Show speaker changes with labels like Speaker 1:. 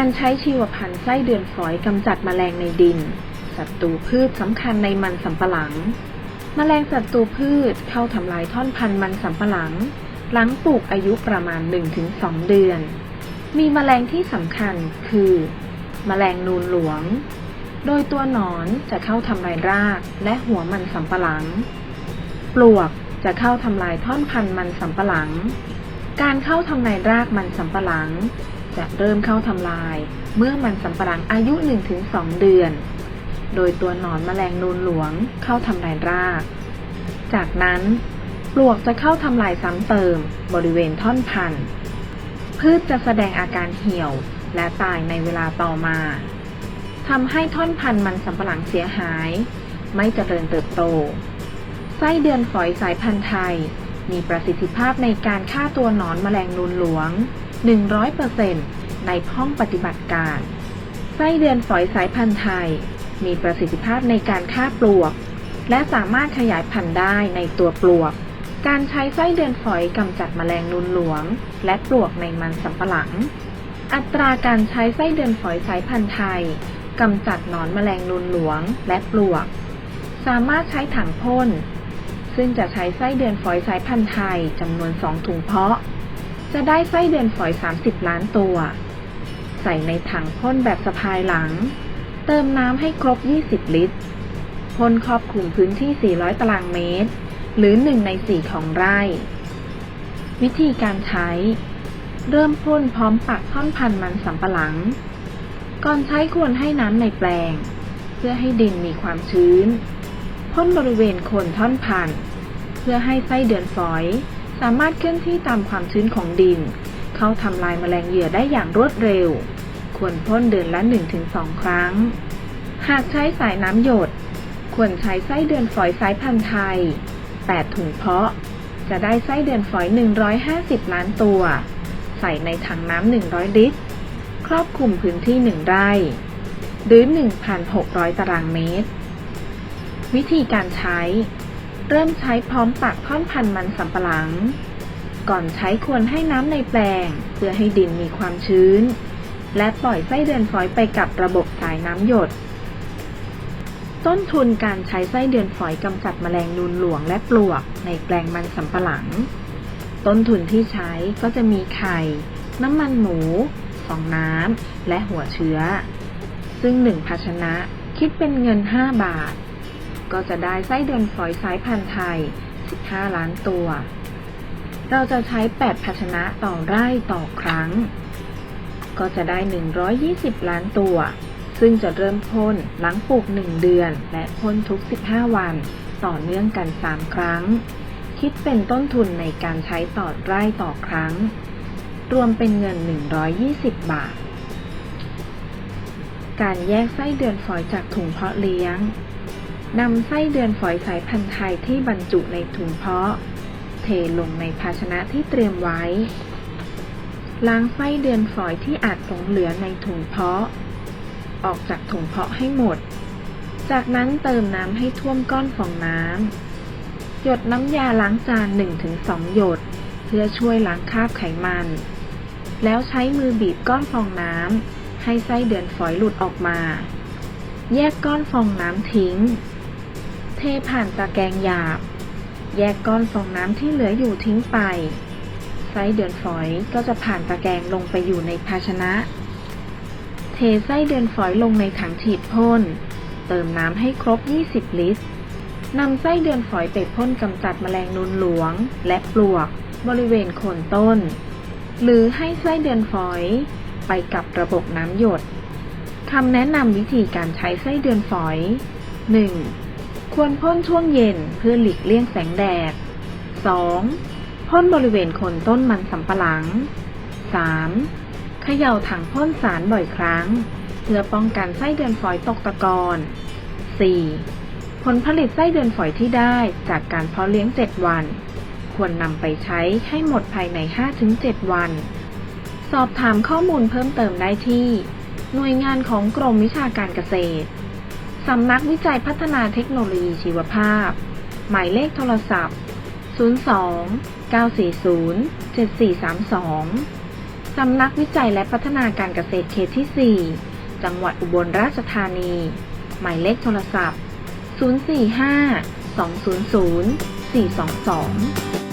Speaker 1: การใช้ชีวพันธุ์ไส้เดือนฝอยกำจัดแมลงในดิน ศัตรูพืชสำคัญในมันสำปะหลังแมลงศัตรูพืชเข้าทำลายท่อนพันธุ์มันสำปะหลัง หลังปลูกอายุประมาณ 1-2 เดือน มีแมลงที่สำคัญคือแมลงนูนหลวง โดยตัวหนอนจะเข้าทำลายรากและหัวมันสำปะหลัง ปลวกจะเข้าทำลายท่อนพันธุ์มันสำปะหลัง การเข้าทำลายรากมันสำปะหลัง จะเริ่มเข้าทำลาย เมื่อมันสำปะหลังอายุ 1-2 เดือน โดยตัวหนอนแมลงนูนหลวงเข้าทำลายราก จากนั้นปลวกจะเข้าทำลายซ้ำเติม บริเวณท่อนพันธุ์ พืชจะแสดงอาการเหี่ยวและตายในเวลาต่อมาทำให้ท่อนพันธุ์มันสำปะหลังเสียหาย ไม่เจริญเติบโต ไส้เดือนฝอยสายพันธุ์ไทย มีประสิทธิภาพในการฆ่าตัวหนอนแมลงนูนหลวง 100%ในห้องปฏิบัติการ ไส้เดือนฝอยสายพันธุ์ไทย มีประสิทธิภาพในการฆ่าปลวก และสามารถขยายพันธุ์ได้ในตัวปลวก การใช้ไส้เดือนฝอยกำจัดแมลงนูนหลวง และปลวกในมันสำปะหลัง อัตราการใช้ไส้เดือนฝอยสายพันธุ์ไทยกำจัดหนอนแมลงนูนหลวง และปลวก สามารถใช้ถังพ่นซึ่งจะใช้ไส้เดือนฝอยสายพันธุ์ไทยจำนวน 2 ถุงเพาะ จะได้ไส้เดือนฝอย 30 ล้านตัว ใส่ในถังพ่นแบบสะพายหลัง เติมน้ำให้ครบ 20 ลิตรพ่นครอบคลุมพื้นที่ 400 ตารางเมตร หรือ 1 ใน 4 ของไร่ วิธีการใช้ เริ่มพ่นพร้อมปักท่อนพันธุ์มันสำปะหลัง ก่อนใช้ควรให้น้ำในแปลง เพื่อให้ดินมีความชื้น พ่นบริเวณโคนท่อนพันธุ์เพื่อให้ไส้เดือนฝอย สามารถเคลื่อนที่ตามความชื้นของดิน เข้าทำลายแมลงเหยื่อได้อย่างรวดเร็ว ควรพ่นเดือนละ 1-2 ครั้ง หากใช้สายน้ำหยด ควรใช้ไส้เดือนฝอยสายพันธุ์ไทย 8 ถุงเพาะ จะได้ไส้เดือนฝอย 150 ล้านตัว ใส่ในถังน้ำ 100 ลิตร ครอบคลุมพื้นที่ 1 ไร่ หรือ 1,600 ตารางเมตร วิธีการใช้ เริ่มใช้พร้อมปักท่อนพันธุ์มันสำปะหลัง ก่อนใช้ควรให้น้ำในแปลง เพื่อให้ดินมีความชื้น และปล่อยไส้เดือนฝอยไปกับระบบสายน้ำหยด ต้นทุนการใช้ไส้เดือนฝอยกำจัดแมลงนูนหลวงและปลวกในแปลงมันสำปะหลัง ต้นทุนที่ใช้ก็จะมีไข่ น้ำมันหมูฟองน้ำ และหัวเชื้อ ซึ่งหนึ่งภาชนะคิดเป็นเงิน 5 บาท ก็จะได้ไส้เดือนฝอยสายพันธุ์ไทย 15 ล้านตัว เราจะใช้ 8 ภาชนะต่อไร่ต่อครั้ง ก็จะได้ 120 ล้านตัว ซึ่งจะเริ่มพ่นหลังปลูก 1 เดือน และพ่นทุก 15 วัน ต่อเนื่องกัน 3 ครั้ง คิดเป็นต้นทุนในการใช้ต่อไร่ต่อครั้ง รวมเป็นเงิน 120 บาทการแยกไส้เดือนฝอยจากถุงเพาะเลี้ยง นำไส้เดือนฝอยสายพันธุ์ไทยที่บรรจุในถุงเพาะ เทลงในภาชนะที่เตรียมไว้ ล้างไส้เดือนฝอยที่อาจหลงเหลือในถุงเพาะ ออกจากถุงเพาะให้หมด จากนั้นเติมน้ำให้ท่วมก้อนฟองน้ำ หยดน้ำยาล้างจาน 1-2 หยด เพื่อช่วยล้างคราบไขมัน แล้วใช้มือบีบก้อนฟองน้ำให้ไส้เดือนฝอยหลุดออกมา แยกก้อนฟองน้ำทิ้ง เทผ่านตะแกรงหยาบ แยกก้อนฟองน้ำที่เหลืออยู่ทิ้งไป ไส้เดือนฝอยก็จะผ่านตะแกรงลงไปอยู่ในภาชนะ เทไส้เดือนฝอยลงในถังฉีดพ่น เติมน้ำให้ครบ 20 ลิตรนำไส้เดือนฝอยไปพ่นกำจัดแมลงนูนหลวง และปลวก บริเวณโคนต้น หรือให้ไส้เดือนฝอยไปกับระบบน้ำหยดคำแนะนำวิธีการใช้ไส้เดือนฝอย 1. ควรพ่นช่วงเย็นเพื่อหลีกเลี่ยงแสงแดด 2. พ่นบริเวณโคนต้นมันสำปะหลัง 3. เขย่าถังพ่นสารบ่อยครั้ง เพื่อป้องกันไส้เดือนฝอยตกตะกอน 4. ผลผลิตไส้เดือนฝอยที่ได้จากการเพาะเลี้ยง 7 วัน ควรนำไปใช้ให้หมดภายใน 5-7 วัน สอบถามข้อมูลเพิ่มเติมได้ที่ หน่วยงานของกรมวิชาการเกษตร สำนักวิจัยพัฒนาเทคโนโลยีชีวภาพ หมายเลขโทรศัพท์ 02 940 7432 สำนักวิจัยและพัฒนาการเกษตรเขตที่ 4 จังหวัดอุบลราชธานี หมายเลขโทรศัพท์ 045 200 422